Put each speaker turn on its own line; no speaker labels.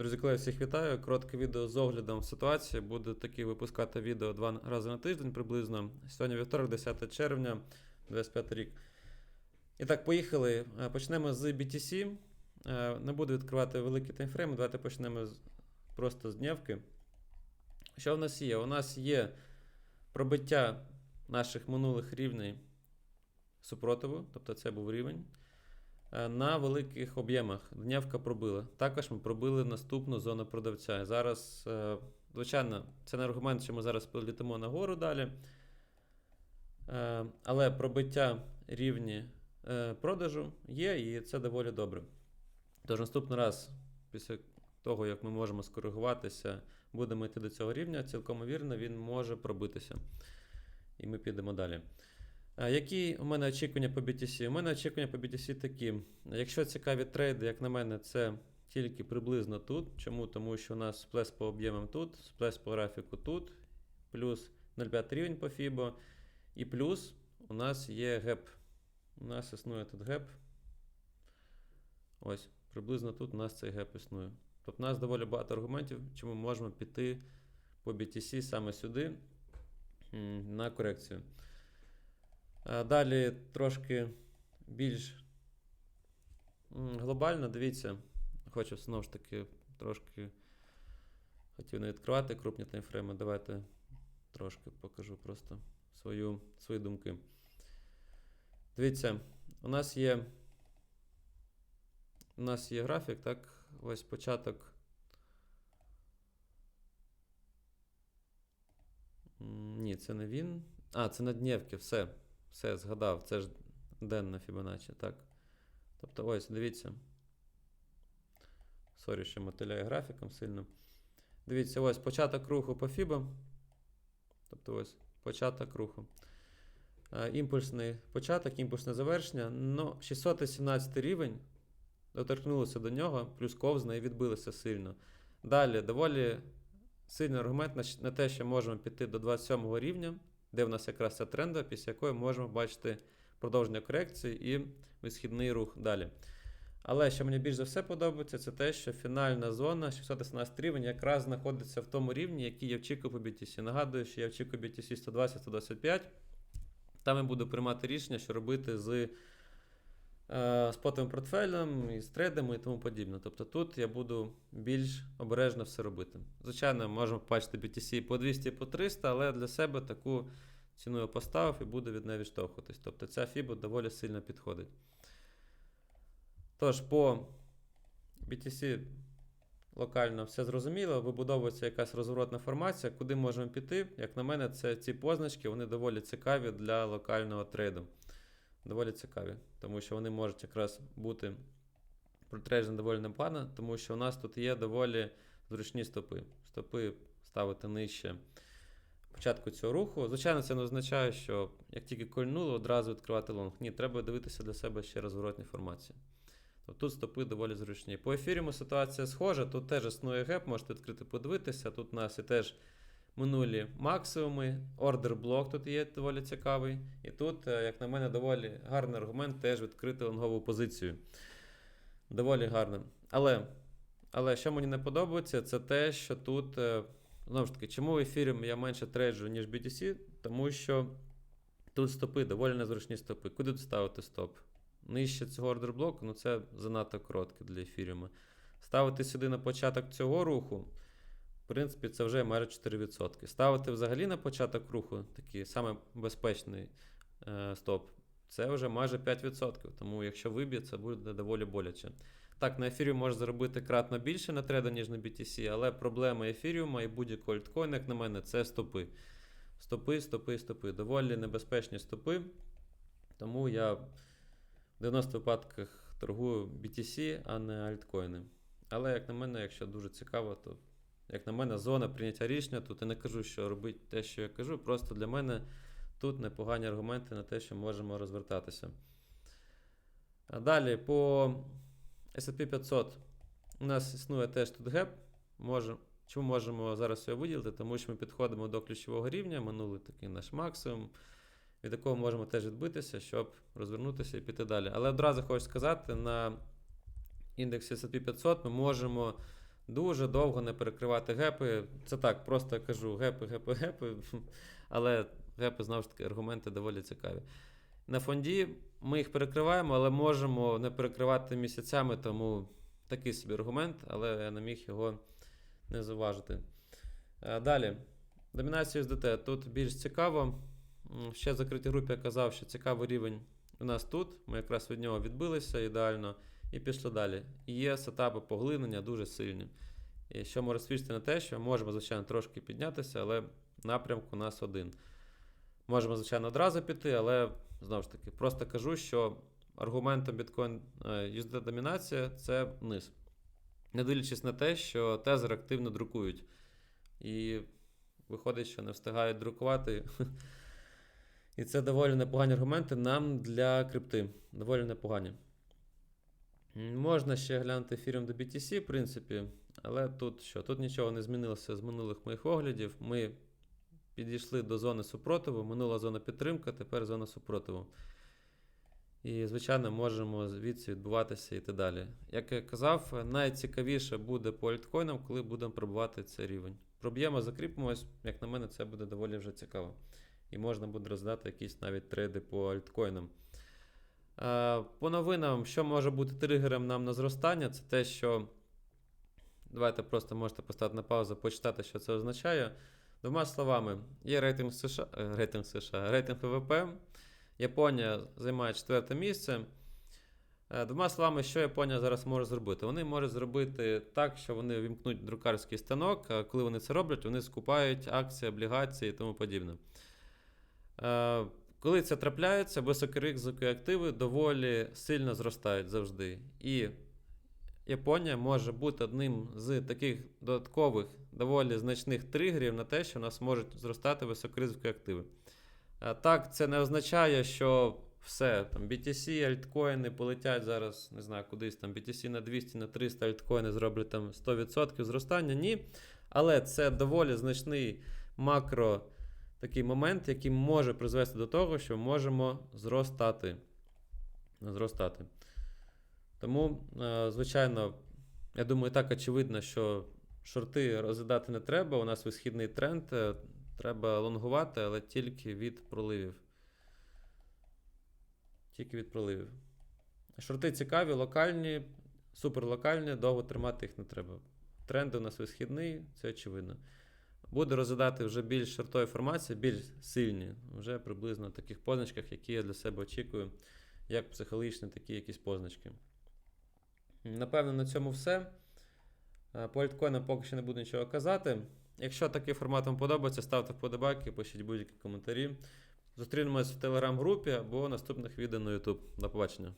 Друзі, колеги, всіх вітаю. Коротке відео з оглядом ситуації. Буду такі випускати відео два рази на тиждень приблизно. Сьогодні вівторок, 10 червня, 25 рік. І так, поїхали. Е, Почнемо з BTC. Е, Не буду відкривати великі таймфрейми. Давайте почнемо просто з днівки. Що в нас є? У нас є пробиття наших минулих рівней супротиву, тобто це був рівень. Е, На великих об'ємах днявка пробила. Також ми пробили наступну зону продавця. Зараз, е, звичайно, це не аргумент, що ми зараз політимо нагору далі. Е, Але пробиття рівні продажу є, і це доволі добре. Тож наступний раз, після того, як ми можемо скоригуватися, будемо йти до цього рівня, цілком вірно, він може пробитися. І ми підемо далі. Які у мене очікування по BTC? У мене очікування по BTC такі. Якщо цікаві трейди, як на мене, це тільки приблизно тут. Чому? Тому що у нас сплес по об'ємам тут, сплес по графіку тут, плюс 0,5 рівень по FIBO, і плюс у нас є геп. У нас існує тут геп. Ось, приблизно тут у нас цей геп існує. Тобто у нас доволі багато аргументів, чому ми можемо піти по BTC саме сюди на корекцію. А Далі трошки більш глобально, дивіться, хочу знову ж таки трошки хотів не відкривати крупні таймфрейми. Давайте трошки покажу просто свою, свої думки. Дивіться, у нас є. У нас є графік, так? Ось початок. Ні, це не він. А, це на днівки, все. Все, згадав. Це ж денна Фібоначчі, так. Тобто, ось, дивіться. Сорі, що мотиляє графіком сильно. Дивіться, ось початок руху по Фібо. Тобто ось початок руху. Е, Імпульсний початок, імпульсне завершення. Ну, 617 рівень. Доторкнулося до нього, плюс ковзна і відбилися сильно. Далі доволі сильний аргумент на те, що можемо піти до 27 рівня, де в нас якраз ця тренда, після якої можемо бачити продовження корекції і висхідний рух далі. Але що мені більш за все подобається, це те, що фінальна зона 617 рівень якраз знаходиться в тому рівні, який я вчікав по BTC. Нагадую, що я вчікав BTC 120-125. Там я буду приймати рішення, що робити з е, спотовим портфелем, і з трейдами і тому подібне. Тобто тут я буду більш обережно все робити. Звичайно, можемо побачити BTC по 200 по 300, але для себе таку ціну я поставив і буду від неї відштовхуватись. Тобто ця FIBO доволі сильно підходить. Тож, по BTC локально все зрозуміло, вибудовується якась розворотна формація, куди можемо піти. Як на мене, це ці позначки вони доволі цікаві для локального трейду. Доволі цікаві, тому що вони можуть якраз бути протрейджені доволі непогано, тому що у нас тут є доволі зручні стопи. Стопи ставити нижче початку цього руху. Звичайно, це не означає, що як тільки кольнуло, одразу відкривати лонг. Ні, треба дивитися для себе ще розворотні формації. Тут стопи доволі зручні. По ефіріму ситуація схожа. Тут теж існує геп, можете відкрити подивитися. Тут у нас і теж минулі максимуми. Ордер блок тут є доволі цікавий. І тут, е, як на мене, доволі гарний аргумент теж відкрити лонгову позицію. Доволі гарно. Але, але що мені не подобається, це те, що тут. е, Знову ж таки, чому в ефірі я менше трейджу, ніж BTC? Тому що тут стопи, доволі незручні стопи. Куди тут ставити стоп? Нижче цього ордер блоку, ну це занадто коротке для ефіріума. Ставити сюди на початок цього руху, принципі, це вже майже 4%. Ставити взагалі на початок руху, такий саме безпечний е, стоп, це вже майже 5%. Тому якщо виб'є, це буде доволі боляче. Так, на ефірі може заробити кратно більше на трейду, ніж на BTC, але проблема ефіріума і будь-якого альткоїна, як на мене, це стопи. Стопи, стопи, стопи. Доволі небезпечні стопи. Тому я в 90 випадках торгую BTC, а не альткоїни. Але, як на мене, якщо дуже цікаво, то, як на мене, зона прийняття рішення. Тут я не кажу, що робити те, що я кажу. Просто для мене тут непогані аргументи на те, що можемо розвертатися. А далі по SP 500 у нас існує теж тут геп. Може, чому можемо зараз його виділити? Тому що ми підходимо до ключового рівня, минулий такий наш максимум, від якого можемо теж відбитися, щоб розвернутися і піти далі. Але одразу хочу сказати, на індексі SP 500 ми можемо Дуже довго не перекривати гепи. Це так, просто кажу гепи, гепи, гепи. Але гепи, знову ж таки, аргументи доволі цікаві. На фонді ми їх перекриваємо, але можемо не перекривати місяцями, тому такий собі аргумент, але я не міг його не зауважити. Е, Далі. Домінація USDT. Тут більш цікаво. Ще в закритій групі я казав, що цікавий рівень у нас тут. Ми якраз від нього відбилися ідеально і пішли далі. І є сетапи поглинення дуже сильні. І що може свідчити на те, що можемо, звичайно, трошки піднятися, але напрямок у нас один. Можемо, звичайно, одразу піти, але знову ж таки, просто кажу, що аргументом біткоін е, USD домінація це низ. Не дивлячись на те, що тезер активно друкують. І виходить, що не встигають друкувати. І це доволі непогані аргументи нам для крипти. Доволі непогані. Можна ще глянути ефіром до BTC, в принципі, але тут що? Тут нічого не змінилося з минулих моїх оглядів. Ми підійшли до зони супротиву, минула зона підтримки, тепер зона супротиву. І, звичайно, можемо звідси відбуватися і йти далі. Як я казав, найцікавіше буде по альткоїнам, коли будемо пробувати цей рівень. Проб'ємо, закріпимось, як на мене, це буде доволі вже цікаво. І можна буде роздати якісь навіть трейди по альткоїнам. Е, По новинам, що може бути тригером нам на зростання, це те, що. Давайте просто можете поставити на паузу, почитати, що це означає. Двома словами, є рейтинг США, е, рейтинг США, рейтинг ВВП. Японія займає четверте місце. Е, Двома словами, що Японія зараз може зробити? Вони можуть зробити так, що вони вімкнуть друкарський станок. а Коли вони це роблять, вони скупають акції, облігації і тому подібне. Коли це трапляється, високоризикові активи доволі сильно зростають завжди. І Японія може бути одним з таких додаткових, доволі значних тригерів на те, що у нас можуть зростати високоризикові активи. Так, це не означає, що все, там BTC, альткоїни полетять зараз, не знаю, кудись там BTC на 200, на 300 альткоїни зроблять там 100% зростання. Ні. Але це доволі значний макро такий момент, який може призвести до того, що можемо зростати. Зростати. Тому, е, звичайно, я думаю, так очевидно, що шорти розглядати не треба. У нас висхідний тренд. е, Треба лонгувати, але тільки від проливів. Тільки від проливів. Шорти цікаві, локальні, суперлокальні, довго тримати їх не треба. Тренд у нас висхідний, це очевидно. Буду розглядати вже більш шортові формації, більш сильні, вже приблизно на таких позначках, які я для себе очікую, як психологічні такі якісь позначки. Напевно, на цьому все. Е, По альткоїнам поки що не буду нічого казати. Якщо такий формат вам подобається, ставте вподобайки, пишіть будь-які коментарі. Зустрінемось в телеграм-групі або наступних відео на YouTube. До побачення.